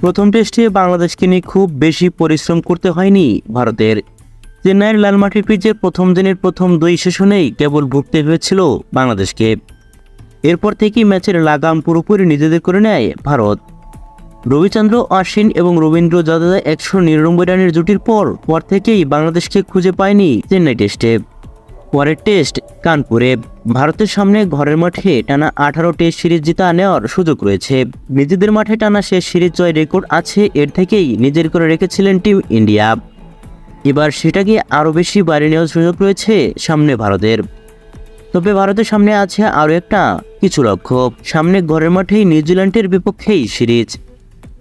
প্রথম টেস্টে বাংলাদেশকে নিয়ে খুব বেশি পরিশ্রম করতে হয়নি ভারতের। চেন্নাইয়ের লালমাটির পিচের প্রথম দিনের প্রথম দুই সেশনেই কেবল ভুগতে হয়েছিল বাংলাদেশকে। এরপর থেকেই ম্যাচের লাগাম পুরোপুরি নিজেদের করে নেয় ভারত। রবিচন্দ্র, অশ্বিন এবং রবীন্দ্র জাদেজা একশো নিরানব্বই রানের জুটির পর পর থেকেই বাংলাদেশকে খুঁজে পায়নি চেন্নাই টেস্টে। পরের টেস্ট কানপুরে। ভারতের সামনে ঘরের মাঠে টানা আঠারো টেস্ট সিরিজ জিতা নেওয়ার সুযোগ রয়েছে। নিজেদের মাঠে টানা শেষ সিরিজ জয় রেকর্ড আছে, এর থেকেই নিজের করে রেখেছিলেন টিম ইন্ডিয়া। এবার সেটাকে আরও বেশি বাড়িয়ে নেওয়ার সুযোগ রয়েছে সামনে ভারতের। তবে ভারতের সামনে আছে আরও একটা কিছু লক্ষ্য। সামনে ঘরের মাঠেই নিউজিল্যান্ডের বিপক্ষেই সিরিজ।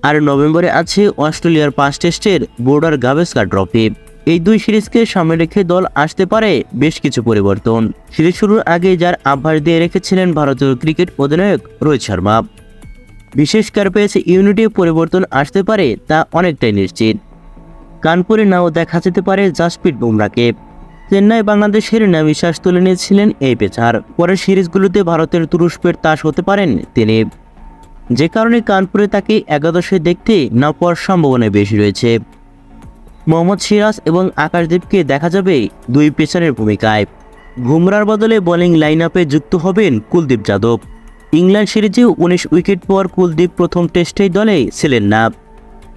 আর নভেম্বরে আছে অস্ট্রেলিয়ার পাঁচ টেস্টের বোর্ডার গাভেস্কার ট্রফি। এই দুই সিরিজকে সামনে রেখে দল আসতে পারে বেশ কিছু পরিবর্তন। সিরিজ শুরুর আগে যার আভাস দিয়ে রেখেছিলেন ভারতীয় ক্রিকেট অধিনায়ক রোহিত শর্মা। বিশেষ করে পেয়েছে ইউনিটি পরিবর্তন আসতে পারে তা অনেকটাই নিশ্চিত। কানপুরে নাও দেখা যেতে পারে জাসপ্রীত বুমরাকে চেন্নাই বাংলাদেশের নাবিশ্বাস তুলে নিয়েছিলেন এই পেছার পরের সিরিজগুলোতে ভারতের তুরস্কের তাস হতে পারেন তিনি। যে কারণে কানপুরে তাকে একাদশে দেখতে না পাওয়ার সম্ভাবনা বেশি রয়েছে। মোহাম্মদ সিরাজ এবং আকাশদীপকে দেখা যাবে দুই পেসারের ভূমিকায়। বুমরার বদলে বোলিং লাইন আপে যুক্ত হবেন কুলদীপ যাদব। ইংল্যান্ড সিরিজে উনিশ উইকেট পর কুলদীপ প্রথম টেস্টেই দলে ছিলেন না।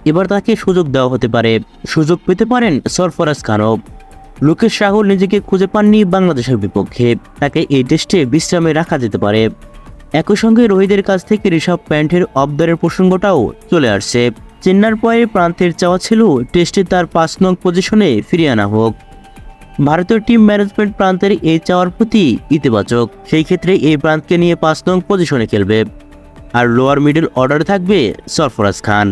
এবার তাকে সুযোগ দেওয়া হতে পারে। সুযোগ পেতে পারেন সরফরাজ খানও। লোকেশ রাহুল নিজেকে খুঁজে পাননি বাংলাদেশের বিপক্ষে। তাকে এই টেস্টে বিশ্রামে রাখা যেতে পারে। একই সঙ্গে রোহিতের কাছ থেকে ঋষভ প্যান্টের অবদারের প্রসঙ্গটাও চলে আসছে। চেন্নার পরে প্রান্তের চাওয়া ছিল টেস্টে তার পাঁচ নং পজিশনে ফিরিয়ে আনা হোক। ভারতীয় টিম ম্যানেজমেন্ট প্রান্তের এই চাওয়ার প্রতি ইতিবাচক। সেই ক্ষেত্রে এই প্রান্তকে নিয়ে পাঁচ নং পজিশনে খেলবে। আর লোয়ার মিডল অর্ডারে থাকবে সরফরাজ খান।